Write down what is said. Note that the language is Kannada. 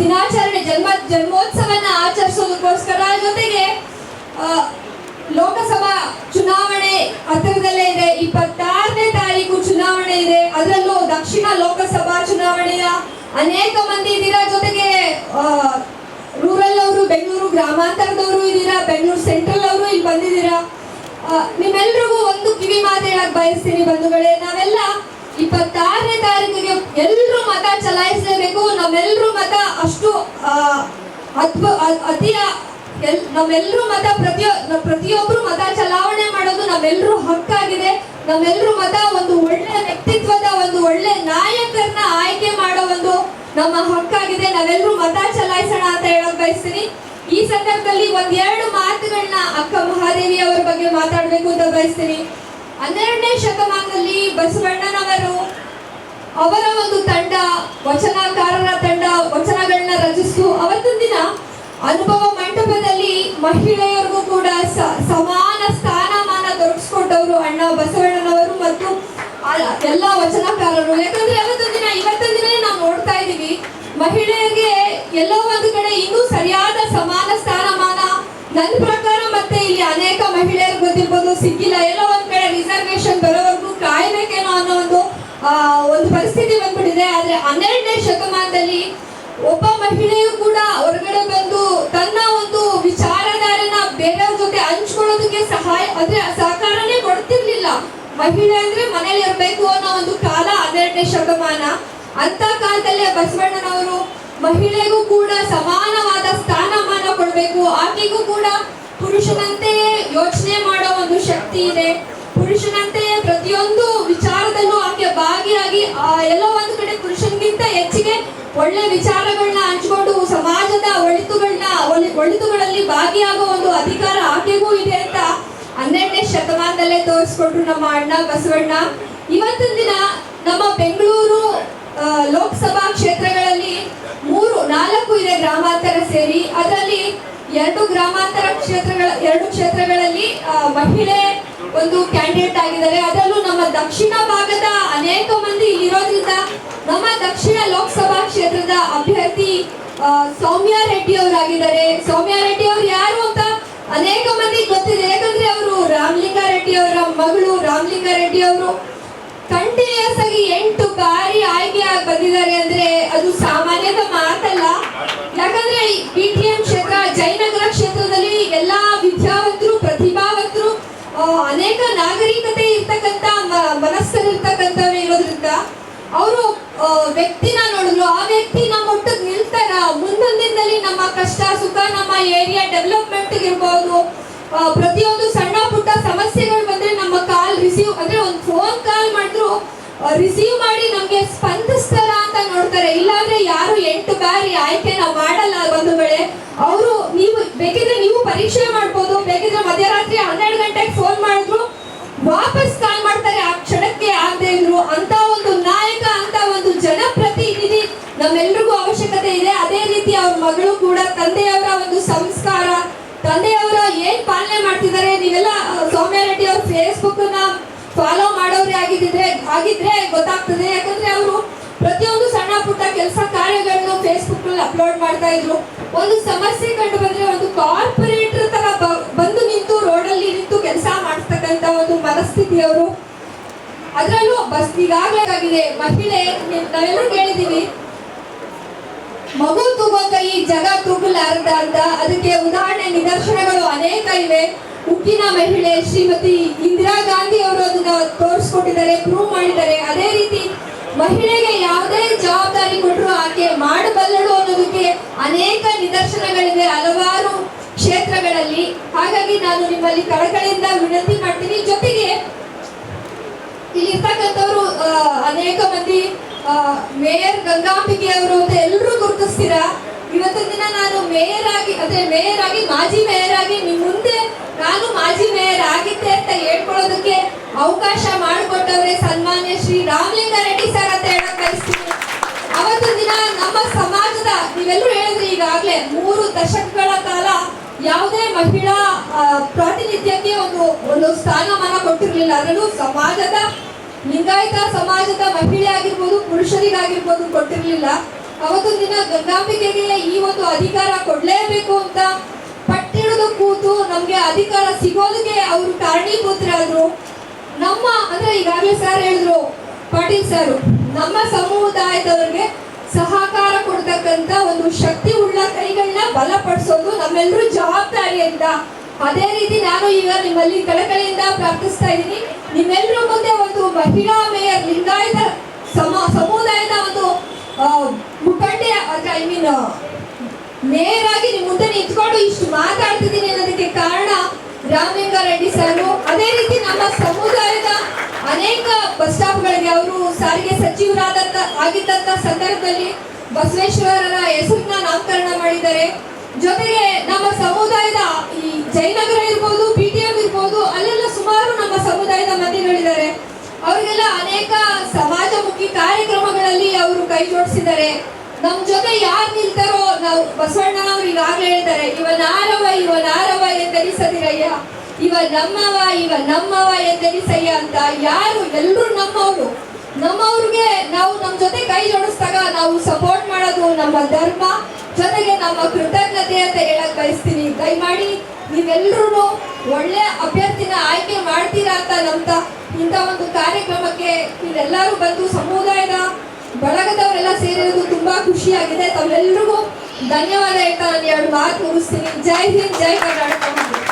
ದಿನಾಚರಣೆ, ಜನ್ಮ, ಜನ್ಮೋತ್ಸವನ ಆಚರಿಸೋದಕ್ಕೋಸ್ಕರ ಜೊತೆಗೆ ಲೋಕಸಭಾ ಚುನಾವಣೆ ಹತ್ತಿರದಲ್ಲೇ ಇದೆ, ಇಪ್ಪತ್ತಾರನೇ ತಾರೀಕು ಚುನಾವಣೆ ಇದೆ. ಅದರಲ್ಲೂ ದಕ್ಷಿಣ ಲೋಕಸಭಾ ಚುನಾವಣೆಯ ಅನೇಕ ಮಂದಿ ಇದ್ದೀರಾ? ಜೊತೆಗೆ ರೂರಲ್ ಅವರು, ಬೆಂಗಳೂರು ಗ್ರಾಮಾಂತರದವರು ಇದ್ದೀರಾ? ಬೆಂಗಳೂರು ಸೆಂಟ್ರಲ್ ಅವರು ಇಲ್ಲಿ ಬಂದಿದ್ದೀರಾ? ನಿಮ್ಮೆಲ್ರಿಗೂ ಒಂದು ಕಿವಿ ಮಾತು ಹೇಳಕ್ ಬಯಸ್ತೀನಿ ಬಂಧುಗಳೇ. ನಾವೆಲ್ಲ ಇಪ್ಪತ್ತಾರನೇ ತಾರೀಕಿಗೆ ಎಲ್ಲರೂ ಮತ ಚಲಾಯಿಸಲೇಬೇಕು. ನಮ್ಮೆಲ್ಲರೂ ಮತ ಅಷ್ಟು ಅದ್ಭು ಅತಿಯ ಎಲ್ ನಮ್ಮೆಲ್ಲರೂ ಮತ ಪ್ರತಿಯೊ ಪ್ರತಿಯೊಬ್ಬರು ಮತ ಚಲಾವಣೆ ಮಾಡೋದು ನಮ್ಮೆಲ್ಲರೂ ಹಕ್ಕಾಗಿದೆ. ನಮ್ಮೆಲ್ಲರೂ ಮತ ಒಂದು ಒಳ್ಳೆ ವ್ಯಕ್ತಿತ್ವದ ಒಂದು ಒಳ್ಳೆ ನಾಯಕರನ್ನ ಆಯ್ಕೆ ಮಾಡೋ ಒಂದು ನಮ್ಮ ಹಕ್ಕಾಗಿದೆ. ನಾವೆಲ್ಲರೂ ಮತ ಚಲಾಯಿಸೋಣ ಅಂತ ಹೇಳಕ್ ಬಯಸ್ತೀನಿ. ಈ ಸಂದರ್ಭದಲ್ಲಿ ಒಂದೆರಡು ಮಾತುಗಳನ್ನ ಅಕ್ಕ ಮಹಾದೇವಿ ಅವರ ಬಗ್ಗೆ ಮಾತಾಡಬೇಕು ಅಂತ ಬಯಸ್ತೀನಿ. ಹನ್ನೆರಡನೇ ಶತಮಾನದಲ್ಲಿ ಬಸವಣ್ಣನವರು ಅವರ ಒಂದು ತಂಡ, ವಚನಕಾರರ ತಂಡ ವಚನಗಳನ್ನ ರಚಿಸಿತು. ಅವತ್ತಿನ ದಿನ ಅನುಭವ ಮಂಟಪದಲ್ಲಿ ಮಹಿಳೆಯರಿಗೂ ಕೂಡ ಸಮಾನ ಸ್ಥಾನಮಾನ ದೊರಕಿಸ್ಕೊಟ್ಟವರು ಅಣ್ಣ ಬಸವಣ್ಣನವರು ಮತ್ತು ಎಲ್ಲ ವಚನಕಾರರು. ಯಾಕಂದ್ರೆ ಅವತ್ತಿನ ದಿನ, ಇವತ್ತಿನ ದಿನ ನಾವು ನೋಡ್ತಾ ಇದ್ದೀವಿ, ಮಹಿಳೆಯರಿಗೆ ಎಲ್ಲೋ ಒಂದು ಕಡೆ ಇನ್ನೂ ಸರಿಯಾದ ಸಮಾನ ಸ್ಥಾನಮಾನ, ನನ್ನ ಪ್ರಕಾರ ಇಲ್ಲಿ ಅನೇಕ ಮಹಿಳೆಯರು ಗೊತ್ತಿರ್ಬೋದು ಸಿಕ್ಕಿಲ್ಲ, ಎಲ್ಲೋ ಒಂದ್ ಕಡೆ ರಿಸರ್ವೇಶನ್ ಬರೋವರೆಗೂ ಕಾಯ್ಬೇಕೇನೋ ಅನ್ನೋ ಒಂದು ಒಂದು ಪರಿಸ್ಥಿತಿ ಬಂದ್ಬಿಟ್ಟಿದೆ. ಆದ್ರೆ ಹನ್ನೆರಡನೇ ಶತಮಾನದಲ್ಲಿ ಒಬ್ಬ ಮಹಿಳೆಯು ಕೂಡ ಹೊರಗಡೆ ಬಂದು ತನ್ನ ಒಂದು ವಿಚಾರಧಾರೆನ ಬೇರೆಯವ್ರ ಜೊತೆ ಹಂಚ್ಕೊಳ್ಳೋದಕ್ಕೆ ಸಹಾಯ, ಅಂದ್ರೆ ಸಹಕಾರನೇ ಕೊಡ್ತಿರ್ಲಿಲ್ಲ. ಮಹಿಳೆ ಅಂದ್ರೆ ಮನೇಲಿ ಇರ್ಬೇಕು ಅನ್ನೋ ಒಂದು ಕಾಲ ಹನ್ನೆರಡನೇ ಶತಮಾನ. ಅಂತ ಕಾಲದಲ್ಲೇ ಬಸವಣ್ಣನವರು ಮಹಿಳೆಗೂ ಕೂಡ ಸಮಾನವಾದ ಸ್ಥಾನಮಾನ ಕೊಡಬೇಕು. ಆಕೆಗೂ ಕೂಡ ಪುರುಷನಂತೆಯೇ ಯೋಚನೆ ಮಾಡೋ ಒಂದು ಶಕ್ತಿ ಇದೆ. ಪುರುಷನಂತೆ ಪ್ರತಿಯೊಂದು ವಿಚಾರದಲ್ಲೂ ಆಕೆ ಭಾಗಿಯಾಗಿ ಎಲ್ಲೋ ಒಂದು ಕಡೆ ಪುರುಷನಿಗಿಂತ ಹೆಚ್ಚಿಗೆ ಒಳ್ಳೆ ವಿಚಾರಗಳನ್ನ ಹಂಚ್ಕೊಂಡು ಸಮಾಜದ ಒಳಿತುಗಳನ್ನ ಒಳಿ- ಒಳಿತುಗಳಲ್ಲಿ ಭಾಗಿಯಾಗೋ ಒಂದು ಅಧಿಕಾರ ಆಕೆಗೂ ಇದೆ ಅಂತ ಹನ್ನೆರಡನೇ ಶತಮಾನದಲ್ಲೇ ತೋರಿಸ್ಕೊಟ್ರು ನಮ್ಮ ಅಣ್ಣ ಬಸವಣ್ಣ. ಇವತ್ತಿನ ದಿನ ನಮ್ಮ ಬೆಂಗಳೂರು ಲೋಕಸಭಾ ಕ್ಷೇತ್ರಗಳಲ್ಲಿ ಮೂರು, ನಾಲ್ಕು ಇದೆ ಗ್ರಾಮಾಂತರ ಸೇರಿ. ಅದರಲ್ಲಿ ಎರಡು ಗ್ರಾಮಾಂತರ ಕ್ಷೇತ್ರಗಳ, ಎರಡು ಕ್ಷೇತ್ರಗಳಲ್ಲಿ ಮಹಿಳೆ ಒಂದು ಕ್ಯಾಂಡಿಡೇಟ್ ಆಗಿದ್ದಾರೆ. ಅದರಲ್ಲೂ ನಮ್ಮ ದಕ್ಷಿಣ ಭಾಗದ ಅನೇಕ ಮಂದಿ ಇಲ್ಲಿರೋದ್ರಿಂದ ನಮ್ಮ ದಕ್ಷಿಣ ಲೋಕಸಭಾ ಕ್ಷೇತ್ರದ ಅಭ್ಯರ್ಥಿ ಸೌಮ್ಯ ರೆಡ್ಡಿ ಅವರಾಗಿದ್ದಾರೆ. ಸೌಮ್ಯ ರೆಡ್ಡಿ ಅವರು ಯಾರು ಅಂತ ಅನೇಕ ಮಂದಿ ಗೊತ್ತಿದೆ. ಯಾಕಂದ್ರೆ ಅವರು ರಾಮಲಿಂಗಾರೆಡ್ಡಿ ಅವರ ಮಗಳು ರಾಮಲಿಂಗಾರೆಡ್ಡಿ ಅವರು ಕಂಟಿನ್ಯೂಸ್ ಆಗಿ ಎಂಟು ಬಾರಿ ಆಯ್ಕೆ ಬಂದಿದ್ದಾರೆ ಅಂದ್ರೆ ಅದು ಸಾಮಾನ್ಯದ ಮಾತಲ್ಲ. ಯಾಕಂದ್ರೆ ಬಿ ಟಿ ಎಂ ಕ್ಷೇತ್ರ ನಾಗರಿಕತೆ ಇರ್ತಕ್ಕಂಥ ಮನಸ್ಸಲ್ಲಿರ್ತಕ್ಕಂಥವ್ರು ಇರೋದ್ರಿಂದ ಅವರು ವ್ಯಕ್ತಿನ ನೋಡಿದ್ರು ಆ ವ್ಯಕ್ತಿ ನಮ್ಮ ಒಟ್ಟಿಗೆ ನಿಲ್ತಾರ. ಮುಂದೊಂದು ದಿನದಲ್ಲಿ ನಮ್ಮ ಕಷ್ಟ, ಸುಖ, ನಮ್ಮ ಏರಿಯಾ ಡೆವಲಪ್ಮೆಂಟ್ ಇರ್ಬೋದು ಪ್ರತಿಯೊಂದು ಸಣ್ಣ ಪುಟ್ಟ ಸಮಸ್ಯೆಗಳು ಬಂದ್ರೆ ನಮ್ಮ ಕಾಲ್ ರಿಸೀವ್ ಅಂದ್ರೆ ಒಂದು ಫೋನ್ ಕಾಲ್ ಮಾಡಿದ್ರು ರಿಸೀವ್ ಮಾಡಿ ನಮ್ಗೆ ಸ್ಪಂದಿಸ್ತಾರ ಅಂತ ನೋಡ್ತಾರೆ. ಇಲ್ಲಾಂದ್ರೆ ಯಾರು ಎಂಟು ಬಾರಿ ಆಯ್ಕೆನ ಮಾಡಲ್ಲ ವೇಳೆ ಅವರು ನೀವು, ಬೇಕಿದ್ರೆ ನೀವು ಪರೀಕ್ಷೆ ಮಾಡ್ಬೋದು, ಬೇಕಿದ್ರೆ ಮಧ್ಯರಾತ್ರಿ ಹನ್ನೆರಡು ಗಂಟೆಗೆ ಫೋನ್ ಮಾಡಿದ್ರು ವಾಪಸ್ ಕಾಲ್ ಮಾಡ್ತಾರೆ, ಆ ಕ್ಷಣಕ್ಕೆ ಆಗದೆ ಇದ್ರು ಅಂತ ಒಂದು ನಾಯಕ, ಅಂತ ಒಂದು ಜನಪ್ರತಿನಿಧಿ ನಮ್ಮೆಲ್ರಿಗೂ ಅವಶ್ಯಕತೆ ಇದೆ. ಅದೇ ರೀತಿ ಅವ್ರ ಮಗಳು ಕೂಡ ತಂದೆಯವರ ಒಂದು ಸಂಸ್ಕಾರ, ತಂದೆಯವರ ಏನ್ ಪಾಲನೆ ಮಾಡ್ತಿದ್ದಾರೆ, ನೀವೆಲ್ಲ ಸೌಮ್ಯ ರೆಡ್ಡಿ ಅವ್ರ ಫೇಸ್ಬುಕ್ನ ಫಾಲೋ ಮಾಡೋರೇ ಆಗಿದ್ರೆ ಆಗಿದ್ರೆ ಗೊತ್ತಾಗ್ತದೆ. ಯಾಕಂದ್ರೆ ಅವರು ಪ್ರತಿಯೊಂದು ಸಣ್ಣ ಪುಟ್ಟ ಕೆಲಸ ಕಾರ್ಯಗಳನ್ನು ಫೇಸ್ಬುಕ್ನಲ್ಲಿ ಅಪ್ಲೋಡ್ ಮಾಡ್ತಾ ಇದ್ರು. ಒಂದು ಸಮಸ್ಯೆ ಕಂಡು ಬಂದ್ರೆ ಒಂದು ಕಾರ್ಪೊರೇಟರ್ ಅವರು ಅದರಲ್ಲೂ ಬಸ್ ಈಗಾಗಲೇ ಮಹಿಳೆ, ನೀವ್- ನಾವೆಲ್ಲರೂ ಕೇಳಿದೀವಿ ಮಗು ತೂಗೋಕ ಈ ಜಗ ತೂಗಲಾರ್ದ ಅಂತ ಅದಕ್ಕೆ ಉದಾಹರಣೆ, ನಿದರ್ಶನಗಳು ಅನೇಕ ಇವೆ. ಉಕ್ಕಿನ ಮಹಿಳೆ ಶ್ರೀಮತಿ ಇಂದಿರಾ ಗಾಂಧಿ ಅವರು ಅದನ್ನ ತೋರಿಸ್ಕೊಟ್ಟಿದ್ದಾರೆ ಪ್ರೂವ್ ಮಾಡಿದ್ದಾರೆ. ಅದೇ ರೀತಿ ಮಹಿಳೆಗೆ ಯಾವುದೇ ಜವಾಬ್ದಾರಿ ಕೊಟ್ಟರು ಆಕೆ ಮಾಡಬಲ್ಲಳು ಅನ್ನೋದಕ್ಕೆ ಅನೇಕ ನಿದರ್ಶನಗಳಿವೆ ಹಲವಾರು ಕ್ಷೇತ್ರಗಳಲ್ಲಿ. ಹಾಗಾಗಿ ನಾನು ನಿಮ್ಮಲ್ಲಿ ಕಳಕಳಿಯಿಂದ ವಿನಂತಿ ಮಾಡ್ತೀನಿ. ಜೊತೆಗೆ ಇಲ್ಲಿರ್ತಕ್ಕಂಥವ್ರು ಅನೇಕ ಮಂದಿ ಮೇಯರ್ ಗಂಗಾಂಬಿಕೆ ಅವರು ಅಂತ ಎಲ್ಲರೂ ಗುರುತಿಸ್ತೀರಾ? ಇವತ್ತಿನ ದಿನ ನಾನು ಮೇಯರ್ ಆಗಿ ಅಂದ್ರೆ ಮೇಯರ್ ಆಗಿ ಮಾಜಿ ಮೇಯರ್ ಆಗಿ ನಿಮ್ ಮುಂದೆ ನಾನು ಮಾಜಿ ಮೇಯರ್ ಆಗಿದ್ದೆ ಅಂತ ಹೇಳ್ಕೊಳ್ಳೋದಕ್ಕೆ ಅವಕಾಶ ಮಾಡಿಕೊಟ್ಟವ್ರೆ ಸನ್ಮಾನ್ಯ ಶ್ರೀ ರಾಮಲಿಂಗಾರೆಡ್ಡಿ ಸರ್ ಅಂತ ಹೇಳಕ್ ಬಯಸ್ತೀನಿ. ಅವತ್ತು ದಿನ ನಮ್ಮ ಸಮಾಜದ, ನೀವೆಲ್ಲರೂ ಹೇಳಿದ್ರಿ ಈಗಾಗಲೇ ಮೂರು ದಶಕಗಳ ಕಾಲ ಯಾವುದೇ ಮಹಿಳಾ ಒಂದು ಸ್ಥಾನಮಾನ ಕೊಟ್ಟಿರಲಿಲ್ಲ. ಅದರಲ್ಲೂ ಸಮಾಜದ ಲಿಂಗಾಯತ, ಸಮಾಜದ ಮಹಿಳೆ ಆಗಿರ್ಬೋದು, ಪುರುಷರಿಗಾಗಿರ್ಬೋದು ಕೊಟ್ಟಿರಲಿಲ್ಲ. ಅವತ್ತೊಂದು ದಿನ ಗಂಗಾಂಬಿಕೆಗೆ ಈ ಒಂದು ಅಧಿಕಾರ ಕೊಡಲೇಬೇಕು ಅಂತ ಪಟ್ಟಿಡಿದು ಕೂತು ನಮ್ಗೆ ಅಧಿಕಾರ ಸಿಗೋದಕ್ಕೆ ಅವರು ಕಾರಣೀಭೂತರಾದ್ರು. ನಮ್ಮ, ಅಂದ್ರೆ ಈಗಾಗಲೇ ಸರ್ ಹೇಳಿದ್ರು, ಪಾಟೀಲ್ ಸರ್ ನಮ್ಮ ಸಮುದಾಯದವರಿಗೆ ಸಹಕಾರ ಕೊಡ್ತಕ್ಕಂತ ಒಂದು ಶಕ್ತಿ ಉಳ್ಳ ಕೈಗಳನ್ನ ಬಲಪಡಿಸೋದು ನಮ್ಮೆಲ್ಲರೂ ಜವಾಬ್ದಾರಿ ಅಂತ ಅದೇ ರೀತಿ ನಾನು ಈಗ ನಿಮ್ಮಲ್ಲಿ ಕಳಕಳಿಯಿಂದ ಪ್ರಾರ್ಥಿಸ್ತಾ ಇದ್ದೀನಿ. ನಿಮ್ಮೆಲ್ಲರ ಮುಂದೆ ಒಂದು ಮಹಿಳಾ ಮೇಯರ್ ಲಿಂಗಾಯತ ಸಮ, ಸಮುದಾಯದ ಒಂದು ಮುಖಂಡೆ ಐ ಮೀನ್ ಮೇಯರ್ ಆಗಿ ನಿಮ್ಮ ಮುಂದೆ ನಿಂತ್ಕೊಂಡು ಇಷ್ಟು ಮಾತಾಡ್ತಿದ್ದೀನಿ ಅನ್ನೋದಕ್ಕೆ ಕಾರಣ ರಾಮಲಿಂಗಾರೆಡ್ಡಿ ಸರ್ ಅದೇ ರೀತಿ ನಮ್ಮ ಸಮುದಾಯದ ಅನೇಕ ಬಸ್ ಸ್ಟಾಪ್ಗಳಿಗೆ ಅವರು ಸಾರಿಗೆ ಸಚಿವರಾದಂತ, ಆಗಿದ್ದಂತ ಸಂದರ್ಭದಲ್ಲಿ ಬಸವೇಶ್ವರರ ಹೆಸರನ್ನ ನಾಮಕರಣ ಮಾಡಿದ್ದಾರೆ. ಜೊತೆಗೆ ನಮ್ಮ ಸಮುದಾಯದ ಈ ಜಯನಗರ ಇರ್ಬೋದು ಬಿ ಟಿ ಎಂ ಇರ್ಬೋದು, ಅಲ್ಲೆಲ್ಲ ಸುಮಾರು ನಮ್ಮ ಸಮುದಾಯದ ಮಂದಿಗಳಿದ್ದಾರೆ. ಅವರಿಗೆಲ್ಲ ಅನೇಕ ಸಮಾಜಮುಖಿ ಕಾರ್ಯಕ್ರಮಗಳಲ್ಲಿ ಅವರು ಕೈ ಜೋಡಿಸಿದ್ದಾರೆ. ನಮ್ ಜೊತೆ ಯಾರು ನಿಲ್ತಾರೋ ನಾವು ಬಸವಣ್ಣನವ್ರು ಈಗಾಗಲೇ ಹೇಳಿದ್ದಾರೆ ಇವ ನಾರವ ಇವ ನಾರವ ಎಂದೆನಿಸದಿರಯ್ಯ ಇವ ನಮ್ಮವ ಇವ ನಮ್ಮವ ಎಂದೆನಿಸಯ್ಯ ಅಂತ ಯಾರು ಎಲ್ಲರೂ ನಾವು ನಮ್ಮ ಜೊತೆ ಕೈ ಜೋಡಿಸಿದಾಗ ನಾವು ಸಪೋರ್ಟ್ ಮಾಡೋದು ನಮ್ಮ ಧರ್ಮ. ಜೊತೆಗೆ ನಮ್ಮ ಕೃತಜ್ಞತೆ ಅಂತ ಹೇಳಕ್ ಬಯಸ್ತೀನಿ. ದಯಮಾಡಿ ನೀವೆಲ್ಲರೂ ಒಳ್ಳೆ ಅಭ್ಯರ್ಥಿನ ಆಯ್ಕೆ ಮಾಡ್ತೀರಾ ಅಂತ ನಂಬ್ತಾ ಇಂಥ ಒಂದು ಕಾರ್ಯಕ್ರಮಕ್ಕೆ ನೀವೆಲ್ಲರೂ ಬಂದು ಸಮುದಾಯದ ಬಳಗದವರೆಲ್ಲ ಸೇರಿರೋದು ತುಂಬಾ ಖುಷಿಯಾಗಿದೆ. ತಮ್ಮೆಲ್ಲರಿಗೂ ಧನ್ಯವಾದ ಹೇಳ್ತಾ ನಾನು ಎರಡು ಮಾತು ಮುಗಿಸ್ತೀನಿ. ಜೈ ಹಿಂದ್, ಜೈ ಕರ್ನಾಟಕ.